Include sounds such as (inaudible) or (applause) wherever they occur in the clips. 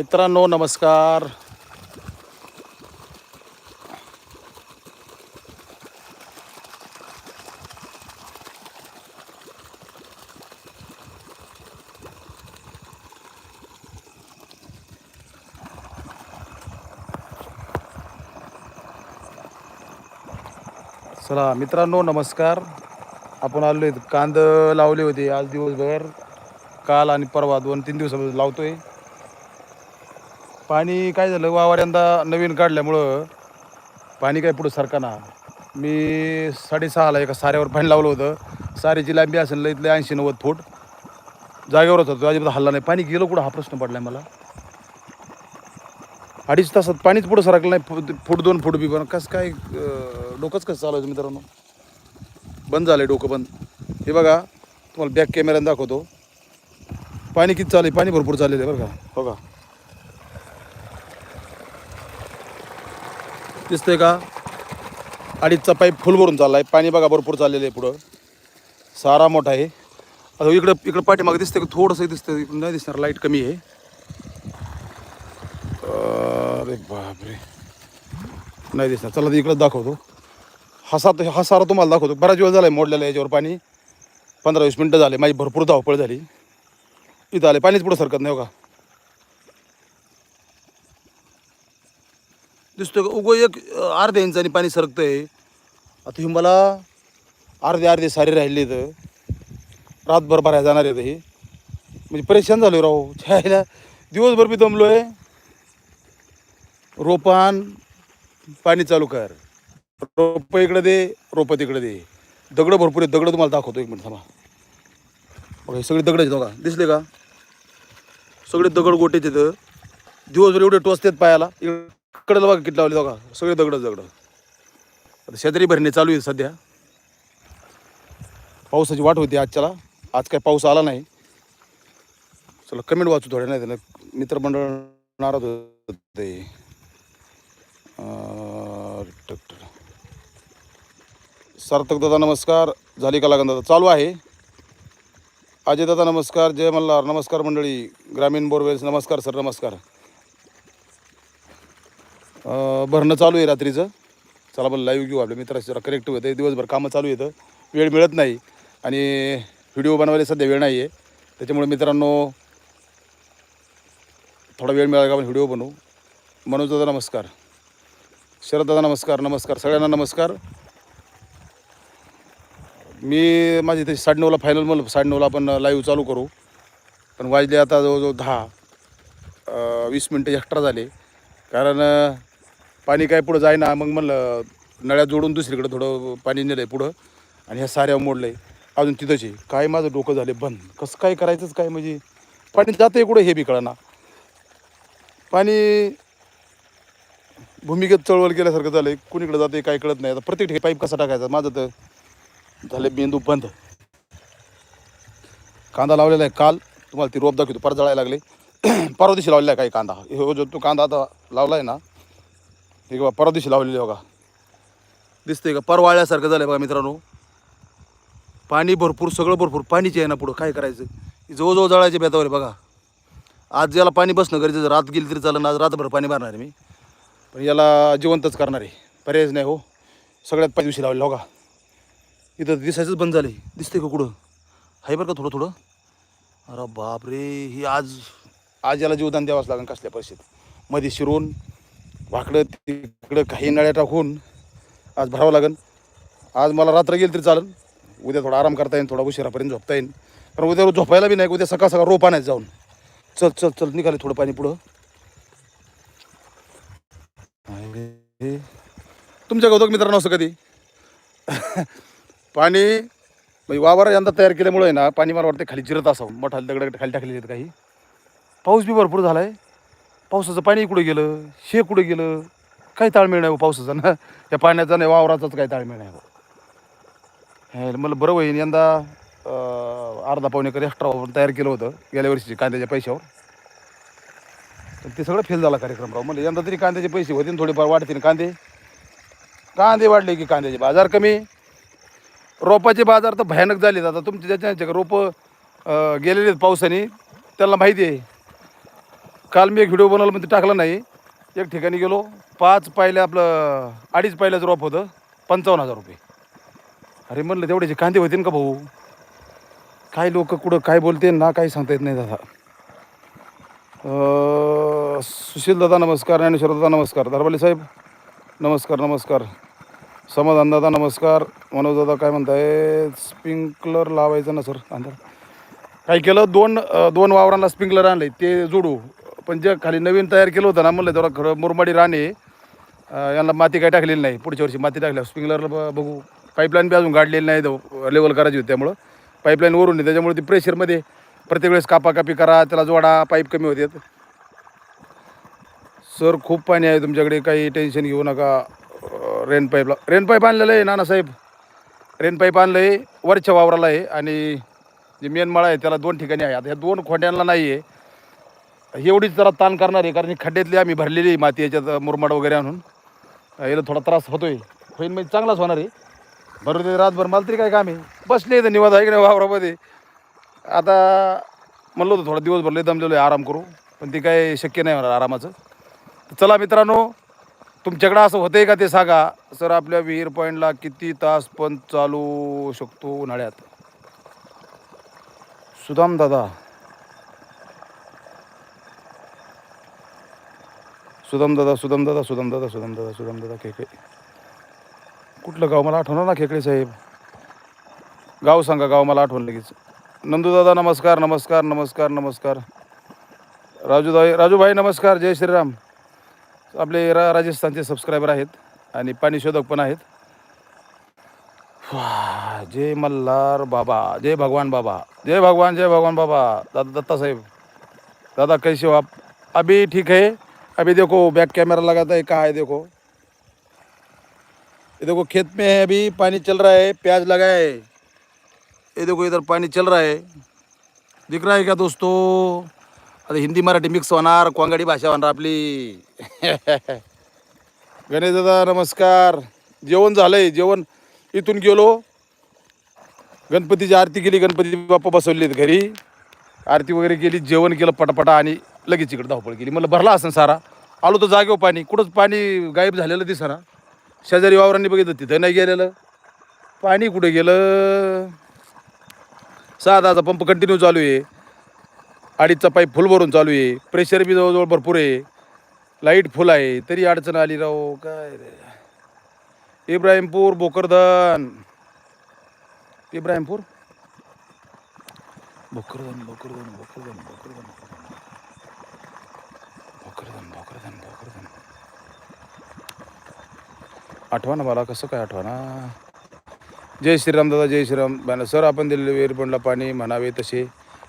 मित्रांनो नमस्कार. चला मित्रांनो नमस्कार. आपण आलो आहेत कांद लावले होते आज दिवसभर. काल आणि परवा दोन तीन दिवसापासून लावतोय. पाणी काय झालं वावर यंदा नवीन काढल्यामुळं पाणी काय पुढं सरकाना मी साडेसहाला एका साऱ्यावर पाणी लावलं होतं. साऱ्याची लांबी असेल इथले ऐंशी नव्वद फूट. जागेवरच होतो अजिबात हल्ला नाही. पाणी गेलं कुठं? हा प्रश्न पडलाय मला. अडीच तासात पाणीच पुढं सरकलं नाही. फूट दोन फूट बी पण कसं काय डोकंच कसं चालवायचं मित्रांनो? बंद झालं आहे डोकं बंद हे बघा तुम्हाला बॅक कॅमेऱ्याने दाखवतो. पाणी किती चालू आहे पाणी भरपूर चाललेलं आहे बरं का. हो बघा दिसतंय का? अडीचचा पाईप फुल भरून चालला आहे पाणी बघा भरपूर चाललेलं आहे पुढं. सारा मोठा आहे. अगं इकडं इकडं पाठीमागे दिसतंय का? थोडंसं दिसतं नाही दिसणार लाइट कमी आहे. अरे बापरे. नाही दिसणार. चला इकडं दाखवतो. हा सात हा सारा तुम्हाला दाखवतो. बराच वेळ झाला आहे मोडलेला याच्यावर पाणी. पंधरा वीस मिनटं झाले. माझी भरपूर धावपळ झाली. इथं आले. पाणीच पुढं सरकत नाही हो का? दिसतोय का? उगो एक अर्ध्या इंचाने पाणी सरकतंय. आता हे मला अर्धे अर्धे सारे राहिले तर रातभर भरायला जाणार आहे हे. म्हणजे परेशान झालो राहू (laughs) छायला दिवसभर बी दमलो आहे रोपान पाणी चालू कर. रोप इकडे दे रोपं तिकडे दे. दगडं भरपूर आहेत. दगडं तुम्हाला दाखवतो एक मिनिट थांबा. बघा हे सगळे दगड आहेत बघा. दिसले का? सगळे दगड गोटे तिथं दिवसभर एवढे टोचतात पायाला. इकडे बघा किती लावले बघा. सगळे दगड दगड. आता शेजारी भरणे चालू आहे सध्या. पावसाची वाट होती आजच्याला. आज काय पाऊस आला नाही. चला कमेंट वाचू थोड्या नाही त्याला मित्रमंडळ नाराज होते. सार्थक दादा नमस्कार. झाली कलागंध दादा? चालू आहे. अजय दादा नमस्कार. जय मल्हार. नमस्कार मंडळी. ग्रामीण बोरवेल्स नमस्कार सर नमस्कार. भरणं चालू आहे रात्रीचं. चला मला लाईव्ह घेऊ आपल्या मित्राशी जरा कनेक्ट होते दिवसभर कामं चालू येतं. वेळ मिळत नाही. आणि व्हिडिओ बनवायला सध्या वेळ नाही आहे त्याच्यामुळे मित्रांनो थोडा वेळ मिळाला का आपण व्हिडिओ बनवू. मनोज दादा नमस्कार. शरद दादा नमस्कार. नमस्कार. सगळ्यांना नमस्कार. मी माझी इथे साडेनऊला फायनल म्हणलं. साडेनऊला आपण लाईव्ह चालू करू. पण वाजले आता जवळजवळ दहा. वीस मिनटं एक्स्ट्रा झाले. कारण पाणी काय पुढं जायना मग म्हणलं नळ्या जोडून दुसरीकडे थोडं पाणी नेलं आहे पुढं. आणि ह्या साऱ्या मोडलं आहे अजून तिथंच आहे. काय माझं डोकं झाले बंद. कसं काय करायचंच काय म्हणजे? पाणी जातं आहे कुठं हे बी कळना. पाणी भूमिगत चळवळ केल्यासारखं झालं आहे कुणीकडे जाते काय कळत नाही. आता प्रत्येक ठिकाणी पाईप कसा टाकायचा? माझं तर झाले मेंदू बंद. कांदा लावलेला आहे काल. तुम्हाला ती रोप दाखवतो. परत जळायला लागले. (clears throat) परवा दिवशी लावलेला आहे काही कांदा. हो जो तो कांदा आता लावला आहे ना हे बघा परवा दिवशी लावलेले बघा. दिसतंय का? परवाळ्यासारखं झालं आहे बघा मित्रांनो. पाणी भरपूर सगळं भरपूर पाणीचे आहे ना पुढं. काय करायचं? जवळजवळ जळायचे बेतावर आहे बघा. आज याला पाणी बसणं गरजेचं रात गेली तरी चालेल आज रातभर पाणी भरणार मी. पण याला जिवंतच करणार आहे. पर्यायच नाही हो. सगळ्यात पाच दिवशी लावले हो का इथं दिसायचंच बंद झाले दिसते का कुठं? आहे बरं का थोडं थोडं? अरे बापरे ही आज आज याला जीवदान द्यावंच लागेल कसल्या परिस्थितीत. मध्ये शिरून वाकडं तिकडं काही नळ्या टाकून आज भरावं लागेल आज मला रात्र गेली तरी चालेल उद्या थोडा आराम करता येईल थोडा उशिरापर्यंत झोपता येईल कारण उद्या झोपायला बी नाही उद्या सकाळ सकाळ रोप आणायचं जाऊन. चल चल चल निघाले थोडं पाणी पुढं. तुमच्या गौतम मित्रांनो असं कधी? (laughs) पाणी म्हणजे वावर यंदा तयार केल्यामुळे ना पाणी मला वाटतं खाली जिरत असावं. मोठा दगड खाली टाकलेले आहेत काही. पाऊस बी भरपूर झाला आहे पावसाचं पाणी कुठं गेलं? शे कुठं गेलं? काही ताळमेळ नाही हो पावसाचा ना. या पाण्याचा नाही वावराचाच काही ताळमेळ नाही हो. मला बरं होईल यंदा अर्धा पाऊण एकर एक्स्ट्रा तयार केलं होतं गेल्या वर्षीचे कांद्याच्या पैशावर. तर ते सगळं फेल झाला कार्यक्रम राव. म्हणजे यंदा तरी कांद्याचे पैसे होते ना थोडेफार वाढतील कांदे. कांदे वाढले की कांद्याचे बाजार कमी. रोपाचे बाजार तर भयानक झालेत. आता तुमचे ज्याच्या रोपं गेलेले आहेत पावसाने त्याला माहिती आहे. काल मी एक व्हिडिओ बनवला पण ते टाकला नाही. एक ठिकाणी गेलो पाच पायल्या आपलं अडीच पायल्याचं रोप होतं पंचावन्न हजार रुपये. अरे म्हणलं तेवढ्याचे कांदे होते ना का भाऊ? काय लोक कुठं काय बोलते ना काही सांगता येत नाही दादा. सुशील दादा नमस्कार ज्ञानेश्वर दादा नमस्कार दरबाली साहेब नमस्कार नमस्कार. समाधान दादा नमस्कार मनोज दादा काय म्हणताय? स्प्रिंकलर लावायचं ना सर अंधार. काय केलं? दोन दोन वावरांना स्प्रिंकलर आणले ते जोडू. पण जे खाली नवीन तयार केलं होतं ना म्हणलं तेवढा खरं मुरमाडी राणे यांना माती काय टाकलेली नाही. पुढच्या वर्षी माती टाकल्या स्प्रिंकलरला बघू. पाईपलाईन बी अजून गाडलेली नाही लेवल करायची होती त्यामुळं. पाईपलाईन वरून आहे त्याच्यामुळे ती प्रेशरमध्ये प्रत्येक वेळेस कापाकापी करा त्याला जोडा पाईप कमी होतात सर खूप पाणी आहे तुमच्याकडे काही टेन्शन घेऊ नका. रेन पाईपला रेन पाईप आणलेलं आहे नानासाहेब रेन पाईप आणलं आहे वरच्या वावराला आहे आणि जे मेन मळा आहे त्याला दोन ठिकाणी आहे. आता ह्या दोन खोट्यांना नाही आहे एवढीच जरा ताण करणार आहे कारण खड्ड्यातली आम्ही भरलेली आहे माती याच्यात मुरमाड वगैरे आणून. याला थोडा त्रास होतोय. होईल म्हणजे चांगलाच होणार आहे. बरोबर ते रातभर मला तरी काय काम आहे? बसले इथं निवाद आहे की नाही वावरामध्ये. आता म्हणलं होतं थोडा दिवस भरले दमलेलो आहे आराम करू. पण ते काय शक्य नाही होणार आरामाचं. चला मित्रांनो तुमच्याकडं असं होतंय का ते सांगा? सर आपल्या विहीर पॉईंटला किती तास पण चालू शकतो उन्हाळ्यात? सुदाम दादा. सुदाम दादा सुदाम दादा सुदाम दादा दादा दादा खेकडे. कुठलं गाव? मला आठवणार ना खेकडे साहेब. गाव सांगा गाव मला आठवण लगेच. नंदू दादा नमस्कार नमस्कार नमस्कार नमस्कार. राजूदाई राजूभाई नमस्कार जय श्रीराम. आपले रा राजस्थानचे सबस्क्रायबर आहेत आणि पाणीशोधक पण आहेत. वाह, जय मल्हार बाबा जय भगवान बाबा जय भगवान जय भगवान बाबा. दादा दत्ता साहेब. दादा कैसे हो आप? अभी ठीक है? अभी देखो बैक कैमरा लगाता है कहाँ है देखो। ये देखो खेत में है अभी पानी चल रहा है प्याज लगा है। ये देखो इधर पानी चल रहा है। दिख रहा है क्या दोस्तों? अरे हिंदी मराठी मिक्स होणार कोंगाडी भाषा होणार आपली। (laughs) गणेश दादा नमस्कार। जेवण झालंय जेवण इथून गेलो. गणपतीची आरती केली गणपती बाप्पा बसवलेत घरी. आरती वगैरे केली जेवण केलं पटापटा आणि लगेच इकडे धावपळ केली. मला भरला असं सारा. आलो तर जागेवर पाणी. कुठंच पाणी गायब झालेलं दिसना. शेजारी वावरांनी बघितलं तिथं नाही गेलेलं. पाणी कुठे गेलं? सहा दहाचा पंप कंटिन्यू चालू आहे. अडीचचा पाईप फुल भरून चालू आहे. प्रेशर बी जवळजवळ भरपूर आहे. लाइट फुल आहे. तरी अडचण आली राव. काय रे? इब्राहिमपूर भोकरदन. इब्राहिमपूर? भोकरदन भोकरदन भोकरदन भोकरदन. आठवा ना मला कसं काय आठवा ना? जय श्रीराम दादा जय श्रीराम. बॅनर सर आपण दिलेले विहिरपंडला पाणी म्हणावे तसे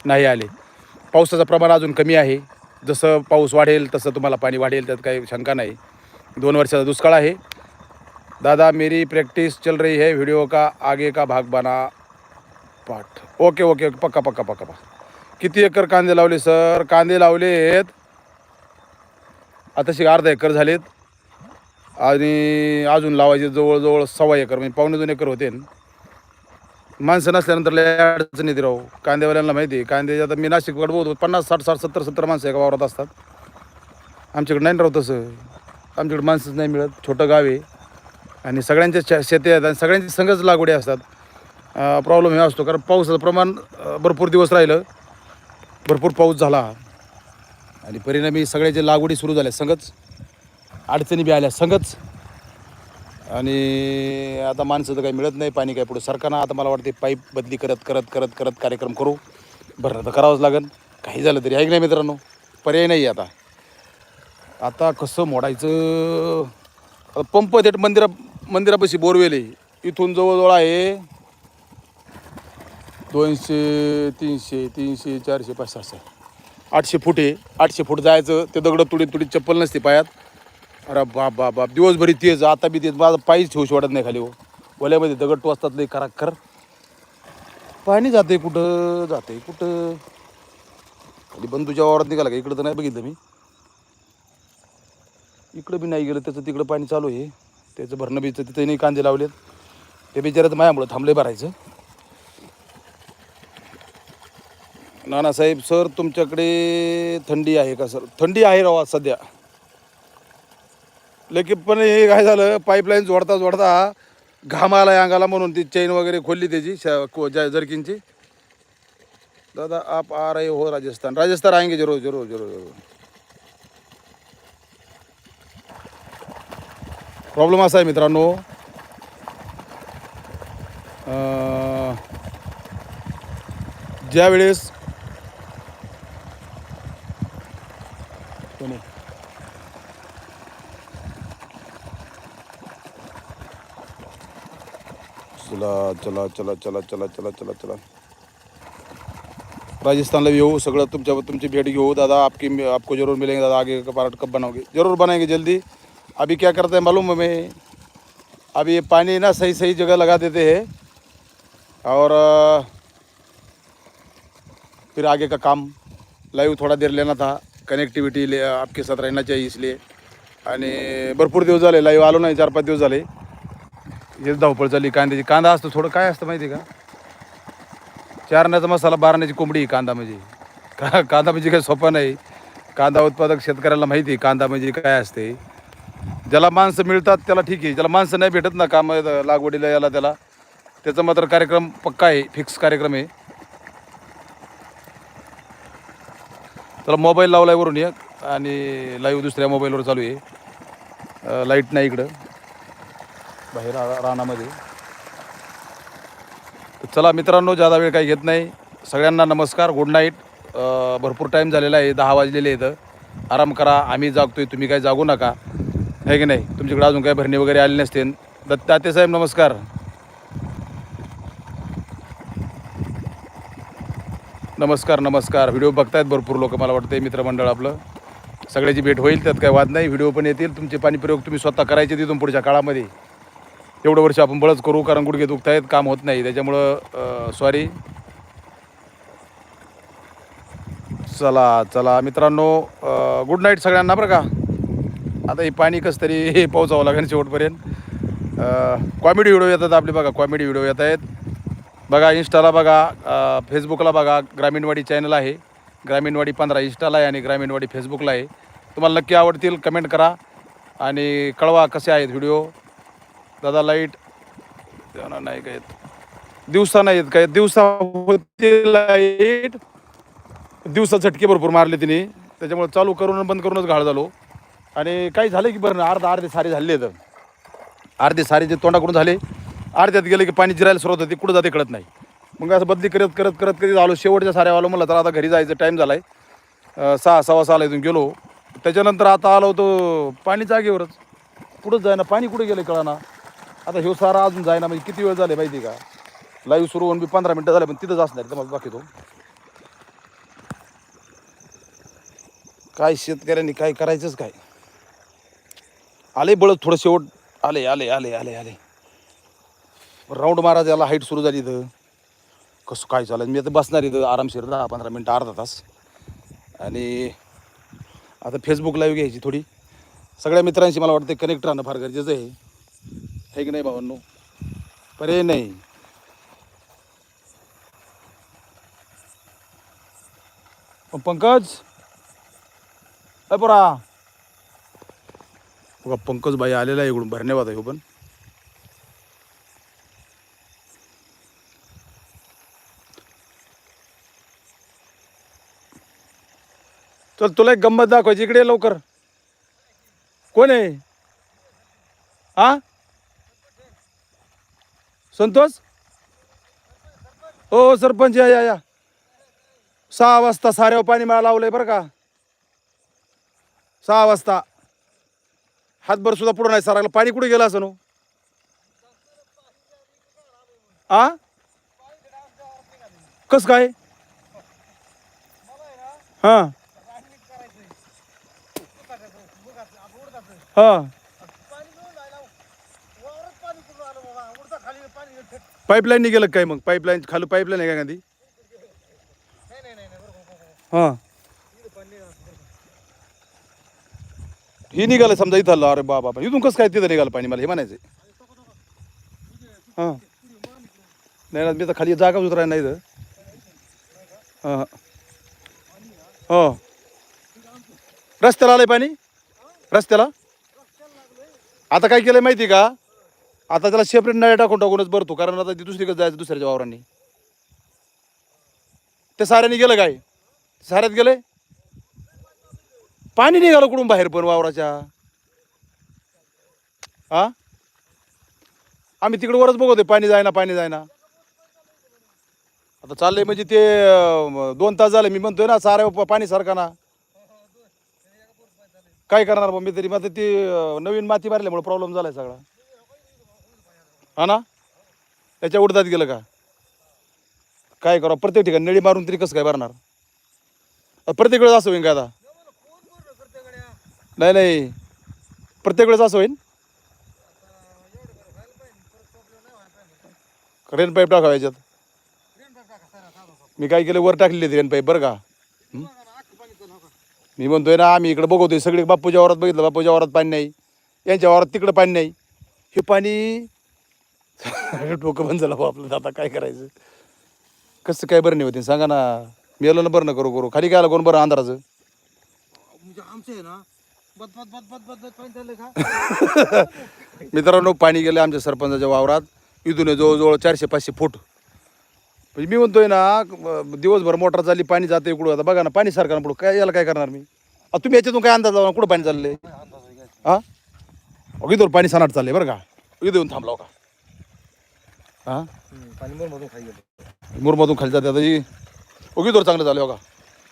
नाही आले. पावसाचं प्रमाण अजून कमी आहे. जसं पाऊस वाढेल तसं तुम्हाला पाणी वाढेल त्यात काही शंका नाही. दोन वर्षाचा दुष्काळ आहे. दादा मेरी प्रैक्टिस चल रही है वीडियो का आगे का भाग बना पाठ. ओके ओके ओके पक्का पक्का पक्का पक्का. किती एकर कांदे लावले सर? कांदे लावलेत. आता अर्धा एकर झालेत. आणि अजून लावायचे जवळजवळ सव्वा एकर म्हणजे पावणे दोन एकर होते. माणसं नसल्यानंतर लय अडचण येते राहू कांदेवाल्यांना माहिती आहे कांदे आता मी नाशिककडे बोलतो पन्नास साठ साठ सत्तर सत्तर माणसं एका वावरात असतात. आमच्याकडे नाही राहू तसं. आमच्याकडे माणसंच नाही मिळत छोटं गाव आहे. आणि सगळ्यांच्या शेती आहेत आणि सगळ्यांची संघच लागवडी असतात. प्रॉब्लेम हे असतो कारण पावसाचं प्रमाण भरपूर दिवस राहिलं. भरपूर पाऊस झाला. आणि परिणामी सगळ्याच्या लागवडी सुरू झाल्या संघच. अडचणी बी आल्या संगच. आणि आता माणसं तर काही मिळत नाही पाणी काय पुढे सरकारनं आता मला वाटते पाईप बदली करत करत करत करत कार्यक्रम करू. भरणं तर करावंच लागेल. काही झालं तरी आहे की नाही मित्रांनो? पर्याय नाही आता. आता कसं मोडायचं? आता पंप थेट मंदिरा मंदिरापाशी बोरवेल आहे. इथून जवळजवळ आहे दोनशे तीनशे तीनशे चारशे पाचशे सहाशे. आठशे फूट आहे. आठशे फूट जायचं. ते दगडं तुडीत तुडीत चप्पल नसते पायात. अरे बाप बाप बाप. दिवसभरी तेच आता बी तेच. माझं पायीच ठेवूशी वाटत नाही खाली हो. ओल्यामध्ये दगड टोचतात लई करा कर पाणी जाते कुठं? जाते कुठं? खाली बंधूच्या वावरात निघाला का? इकडं तर नाही बघितलं मी. इकडं बी नाही गेलं त्याचं तिकडं पाणी चालू आहे. त्याचं भरणं बीचं तिथे नाही कांदे लावलेत. ते बिचाराचं मायामुळं थांबले भरायचं. नानासाहेब सर तुमच्याकडे थंडी आहे का सर? थंडी आहे राव सध्या. लेकिन पण हे काय झालं पाईपलाईन जोडता जोडता घाम आलाय अंगाला म्हणून ती चेन वगैरे खोलली त्याची शा- को- ज्या जर्किनची दादा आप आ रहे हो राजस्थान. राजस्थान आएंगे जरूर जरूर जरूर जरूर. प्रॉब्लेम असा आहे मित्रांनो. ज्यावेळेस चला चला चला चला चला चला चला. राजस्थान में हो, सगळं तुमच्या तुमची भेट घेऊ. दादा आपकी आपको जरूर मिलेंगे दादा आगे का पार्ट कब बनाओगे? जरूर बनाएंगे जल्दी. अभी क्या करते हैं मालूम हमें? अभी ये पानी ना सही सही जगह लगा देते हैं. और फिर आगे का काम. लाइव थोड़ा देर लेना था. कनेक्टिविटी ले आपके साथ रहना चाहिए इसलिए. आणि भरपूर दिवस झाले लाईव्ह आलो नाही चार पाच दिवस झाले. हेच धावपळ चालली कांद्याची. कांदा असतो थोडं काय असतं माहिती आहे का? चारण्याचा मसाला बारण्याची कोंबडी कांदा म्हणजे. का कांदा म्हणजे काही सोपा नाही. कांदा उत्पादक शेतकऱ्याला माहिती आहे कांदा म्हणजे काय असते. ज्याला माणसं मिळतात त्याला ठीक आहे. ज्याला माणसं नाही भेटत ना काम लागवडीला याला त्याला त्याचा मात्र कार्यक्रम पक्का आहे फिक्स कार्यक्रम आहे. त्याला मोबाईल लावलाय वरून एक आणि लाईव्ह दुसऱ्या मोबाईलवर चालू आहे. लाइट नाही इकडं. बाहेर रानामध्ये. चला मित्रांनो जादा वेळ काही घेत नाही सगळ्यांना नमस्कार गुड नाईट भरपूर टाईम झालेला आहे दहा वाजलेले आहेत. आराम करा आम्ही जागतोय तुम्ही काही जागू नका. आहे की नाही? तुमच्याकडे अजून काही भरणी वगैरे आली नसते दत्ताते साहेब नमस्कार. नमस्कार नमस्कार. व्हिडिओ बघतायत भरपूर लोक मला वाटतं मित्रमंडळ आपलं. सगळ्याची भेट होईल त्यात काही वाद नाही. व्हिडिओ पण येतील. तुमचे पाणी प्रयोग तुम्ही स्वतः करायचे तिथून पुढच्या काळामध्ये. एवढं वर्ष आपण बळच करू कारण गुडघे दुखत आहेत काम होत नाही. त्याच्यामुळं सॉरी चला चला. मित्रांनो गुड नाईट सगळ्यांना बरं का? आता हे पाणी कसं तरी हे पोहोचावं लागेल शेवटपर्यंत. कॉमेडी व्हिडिओ येतात आपले बघा कॉमेडी व्हिडिओ येत आहेत. बघा इंस्टाला बघा फेसबुकला बघा ग्रामीणवाडी चॅनल आहे. ग्रामीणवाडी पंधरा इंस्टाला आहे आणि ग्रामीणवाडी फेसबुकला आहे. तुम्हाला नक्की आवडतील कमेंट करा. आणि कळवा कसे आहेत व्हिडिओ दादा लाइट. नाही काय येत. दिवसा नाही येत काय दिवसा होते लाइट. दिवसा झटके भरपूर मारले तिने. त्याच्यामुळे चालू करून बंद करूनच घाळ झालो. आणि काही झालं की बरं अर्धा अर्धे सारे झाले तर. अर्धे सारे जे तोंडाकडून झाले अर्ध्यात गेले की पाणी जिरायला सुरुवात होती कुठं जाते कळत नाही. मग असं बदली करत करत करत कधी आलो शेवटच्या साऱ्या आलो म्हणलं तर आता घरी जायचं टाईम झाला आहे सहा सव्वा सहाला इथून गेलो. त्याच्यानंतर आता आलो तो पाणी जागेवरच. कुठंच जायना पाणी कुठे गेलं कळाना? आता ह्यो सारा अजून जायना म्हणजे किती वेळ झाले माहिती आहे का? लाईव्ह सुरू होऊन बी पंधरा मिनटं झाले पण तिथंच असणार तर मला दाखवतो. काय शेतकऱ्यांनी काय करायचंच काय? आले बळद थोडं शेवट. आले आले आले आले आले. राऊंड महाराज याला हाईट सुरू झाली इथं. कसं काय चालेल मी आता बसणार इथं आरामशीर दहा पंधरा मिनटं अर्धा तास. आणि आता फेसबुक लाईव्ह घ्यायची थोडी. सगळ्या मित्रांशी मला वाटतं कनेक्ट राहणं फार गरजेचं आहे. है की नाही भावांनो पर्याय नाही। पंकज? अय पोरा। बघा पंकज भाई आलेला आहे इकडून भरण्यावाद आहे हो पण. चल तुला एक गंमत दाखवायची. इकडे लवकर. कोण आहे? हा? संतोष? हो सरपंच या या या. सहा वाजता साऱ्यावर पाणी मला लावलंय बरं का. सहा वाजता. हातभर सुद्धा पुढं नाही सारायला पाणी कुठे गेलं असं नो? आ? कस काय? हा. हा. पाईपलाईन गेलं काय मग? पाईपलाईन खाली पाईपलाईन आहे का गांधी? हां. ही निघालं समजा इथं आलं. अरे बाबा इथून कसं काय तिथं निघालं पाणी मला? हे म्हणायचं हां. नाही ना मी तर खाली जागा उतराय नाही तर हां हो. रस्त्याला आलं पाणी? रस्त्याला? आता काय केलं माहिती का? आता त्याला सेपरेट नळ्या टाकून टाकूनच भरतो कारण आता ती दुसरीकडे जायचं दुसऱ्याच्या वावरांनी. त्या साऱ्याने गेलं काय? साऱ्यात गेलंय? पाणी निघालं कुठून बाहेर पण वावराच्या? हा आम्ही तिकडे वरच बघतोय पाणी जायना पाणी जायना. आता चाललंय म्हणजे ते दोन तास झाले मी म्हणतोय ना साऱ्या पाणी सारखाना काय करणार मग मी तरी? मग आता ते नवीन माती मारल्यामुळे प्रॉब्लेम झालाय सगळा. हा ना? त्याच्या उडदात गेलं का? काय करा प्रत्येक ठिकाणी नळी मारून तरी कसं काय भरणार? प्रत्येक वेळेस असं होईन का आता? नाही नाही. प्रत्येक वेळेस असं होईन? रेन पाईप टाकावं याच्यात. मी काय केलं वर टाकलेली रेन पाईप बरं का? मी म्हणतोय ना आम्ही इकडे बघतोय सगळे बापूच्या वावरात बघितलं बापूच्या वावरात पाणी नाही यांच्या वावरात तिकडं पाणी नाही. हे पाणी डोकं बंद झालं आपलं आता काय करायचं? कसं काय बरं नाही होते सांगा ना. मेलं ना बरं ना करू करू. खाली काय आलं कोण बरं अंधाराचं? म्हणजे आमचं आहे ना. बद बद बद बद बद बद पाणी चाललंय का? (laughs) मित्रांनो पाणी गेलं आमच्या सरपंचाच्या वावरात. इथून आहे जवळजवळ चारशे पाचशे फूट. म्हणजे मी म्हणतोय ना दिवसभर मोटर चालली पाणी जाते इकडं आता बघा ना पाणी सारखं ना पुढं. काय याला काय करणार मी? आता तुम्ही याच्यातून काय अंदाज लावा कुठं पाणी चाललंय? हा? अगदी पाणी सनाट चाललंय बरं का? इथं येऊन थांबलाव का? हा? पाणी मोर मधून खाली गेलं. मुरमधून खाली जाते. आता ही उगीदोर चांगलं झालं बघा.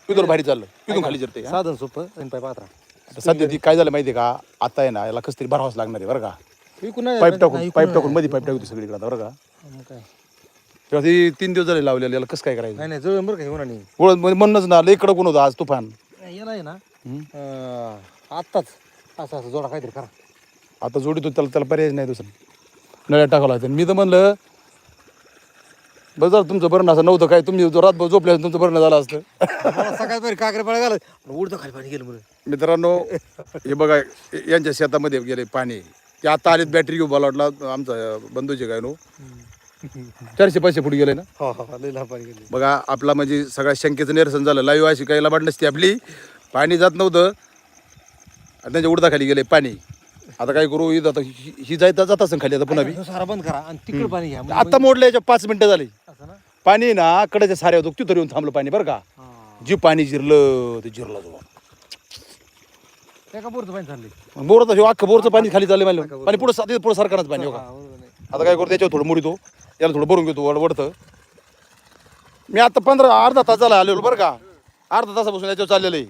इथून भारी चाललं. इथून खाली जिरते हा? साधन सोपं आणि पाय पात्रा आता सध्या ती काय झालं माहिती आहे का? आता आहे ना याला कसं तरी भरावंच लागणार आहे बरं का? विकून नाही पाईप टाकून नाही, पाईप टाकून मध्ये पाईप टाकू सगळीकडे आता बरं का? नाही. मग काय? तेव्हा ती तीन दिवस झाले लावलेले याला कसं काय करायचं? नाही नाही जवळ बरं का होणार नाही ओळख म्हणणंच ना लई कडक ऊन होतं आज तुफान. नाही, याला आहे ना हम्म. अं, आत्ताच असं असं जोडा काहीतरी करा. आता जोडीतो त्याला त्याला पर्याय नाही दुसरं. नळ्या टाकावं लागतं. मी तर म्हणलं बरं झालं तुमचं बरणं असं नव्हतं काय? तुम्ही जो रातभर झोपले असते, तुमचं बरणं झालं असतं. मला सकाळी बरी काकडे पळा घालत उडतं खाली पाणी गेलं म्हणून. मित्रांनो हे बघा यांच्या शेतामध्ये गेले पाणी. ते आता आलेत बॅटरी घेऊन मला वाटला आमचा बंधूचे काय नो? चारशे पाचशे फूट गेले ना? हो हो लई लहान पाणी गेलं. बघा आपला म्हणजे सगळ्या शंकेचं निरसन झालं. लाईव्ह अशी काही लबाड नसती आपली. पाणी जात नव्हतं. आणि त्यांच्या उडदाखाली गेले पाणी. आता काय करू ही ही जायता जात असेल खाली आता पुन्हा बी. हे सारा बंद करा आणि तिकडे पाणी घ्या. आता मोडलं याच्या पाच मिनिटं झाली. पाणी ना कडेच्या साऱ्या होतो तिथं येऊन थांबलं पाणी बरं का. जे पाणी जिरलं ते जिरलं जो एका बोरचं पाणी चाललंय. बोरचं हे अख्खं बोरचं पाणी खाली चाललं मला पाणी पुढं पुढं सारखंच पाणी हो का. आता काय करतो त्याच्यावर थोडं मुडीतो. याला थोडं भरून घेतो वड वडतं. मी आता पंधरा अर्धा तास झाला आलेलो बरं का. अर्धा तासापासून याच्यावर चाललेलं आहे.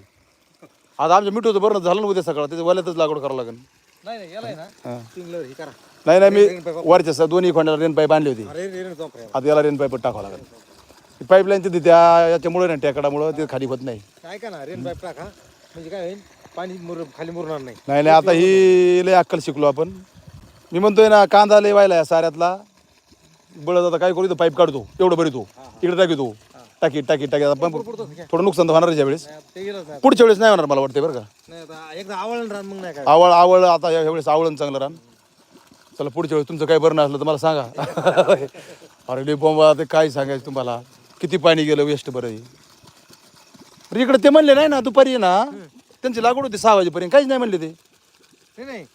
आता आमच्या मिठूचं बरं झालं ना उद्या सकाळ त्याच्या वल्यातच लागवड करावं लागेल. नाही नाही याला आहे ना हा. हे करा. नाही नाही मी वरच्या स- दोन्ही खोंड्याला रेन पाईप आणली होती. अरे रे आता याला रेन पाईप टाकावं लागेल. पाईपलाईन तिथे त्या याच्यामुळे ना टेकडामुळं ते खाली होत नाही. काय का ना रेन पाईप टाका. म्हणजे काय होईल पाणी मुर खाली मुरणार नाही. नाही नाही आता ही लय अक्कल शिकलो आपण. मी म्हणतोय ना कांदा लय व्हायला या साऱ्यातला. बळत आता काय करू इथं पाईप काढतो. एवढं भरितो इकडे टाकीतो टाकी टाकी टाकी. आता थोडं नुकसान तर होणार यावेळेस. नाही, आता ते गेलंच नाही. पुढच्या वेळेस नाही होणार मला वाटते बरं का. नाही आता एकदा आवळण राहत मग नाही काय. आवळ आवळ आता या वेळेस आवळण चांगलं रान. चला पुढच्या वेळेस तुमचं काय बरं असलं तर मला सांगा. (laughs) अरे लय बॉम्बा ते काय सांगायचं तुम्हाला? किती पाणी गेलं वेस्ट बरं आहे. इकडे ते म्हणले नाही ना दुपारी ना त्यांची लागवड होती सहा वाजेपर्यंत. काहीच नाही म्हणले ते. नाही नाही.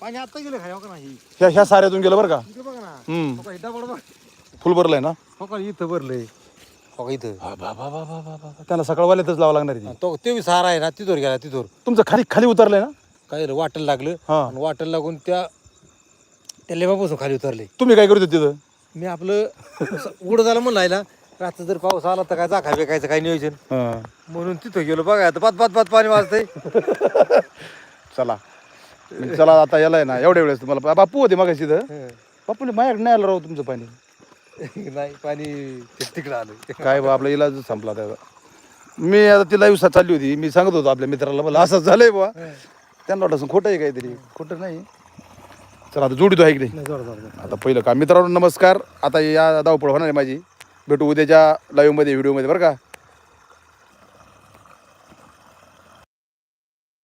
पाणी आता गेलं खाय का नाही? ह्या ह्या साऱ्यातून गेलं बरं का? इकडे बघा ना. हम्म. हो का इथं बरोबर? फुल भरलंय ना? हो का इथं भरलंय. हो का इथं? हा, बा, बा, बा, बा, बा, बा. त्यांना सकाळवाल्यातच लावावं लागणार आहे ती. तो ते सारा आहे ना तिथवर गेला तिथवर. तुमचं खाली खाली उतरलंय ना? काय झालं, वाटेल लागलं. हा. आणि वाटेल लागून त्या त्या लेबापासून खाली उतरले. तुम्ही काय करत होते तिथं? मी आपलं असं उडं झालं म्हणलं आयला रात्र जर पाऊस आला तर काय जाखा बेकायचं काय नियोजन? हा. म्हणून तिथं गेलो. बघा आता पाच पाच पाच पाणी वाजतंय. (laughs) चला. मग चला आता याला आहे ना एवढ्या वेळेस तुम्हाला. बा- बापू होते मग तिथं. बापूने माझ्याकडे नाही आलं राव तुमचं पाणी. (laughs) नाही पाणी तिकडं आलं. काय बा आपला इलाज संपला त्याचा. मी आता ती लाईव्ह चालली होती. मी सांगत होतो आपल्या मित्राला मला असंच झालंय बा. त्यांना वाटलं असं खोटं आहे काहीतरी. खोटं नाही. चला आता जोडीतो आहे की नाही? नाही जोर जोर जोर. आता पहिलं का? मित्रांनो नमस्कार. आता या धावपळ होणार आहे माझी. भेटू उद्याच्या लाईव्हमध्ये व्हिडिओमध्ये बरं का?